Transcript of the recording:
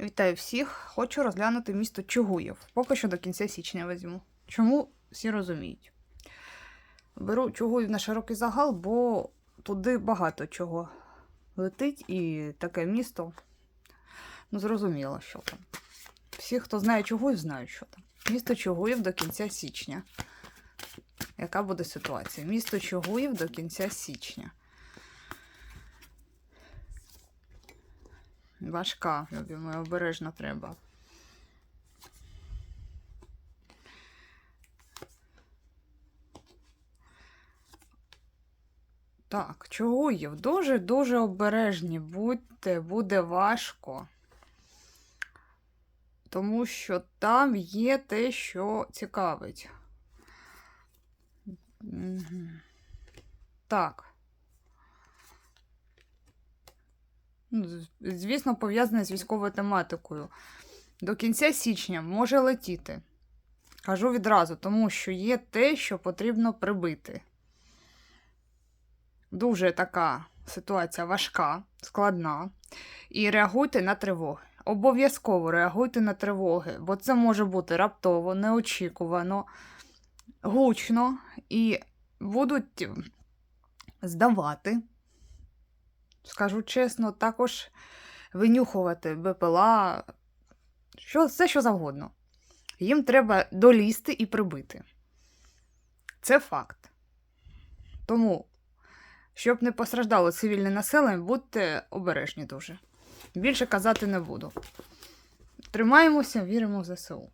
Вітаю всіх! Хочу розглянути місто Чугуєв. Поки що до кінця січня візьму. Чому всі розуміють? Беру Чугуїв на широкий загал, бо туди багато чого летить, і таке місто. Ну, зрозуміло, що там. Всі, хто знає Чугуїв, знають, що там. Місто Чугуїв до кінця січня. Яка буде ситуація? Місто Чугуїв до кінця січня. Важка, любі мої, обережно треба. Так, Чугуїв, дуже-дуже обережні будьте, буде важко. Тому що там є те, що цікавить. Так. Ну, з- Звісно, пов'язане з військовою тематикою. До кінця січня може летіти. Кажу відразу, тому що є те, що потрібно прибити. Дуже така ситуація важка, складна. І реагуйте на тривоги. Обов'язково реагуйте на тривоги, бо це може бути раптово, неочікувано, гучно і будуть здавати. Скажу чесно, також винюхувати БПЛА, що, все що завгодно. Їм треба долізти і прибити. Це факт. Тому, щоб не постраждало цивільне населення, будьте обережні дуже. Більше казати не буду. Тримаємося, віримо в ЗСУ.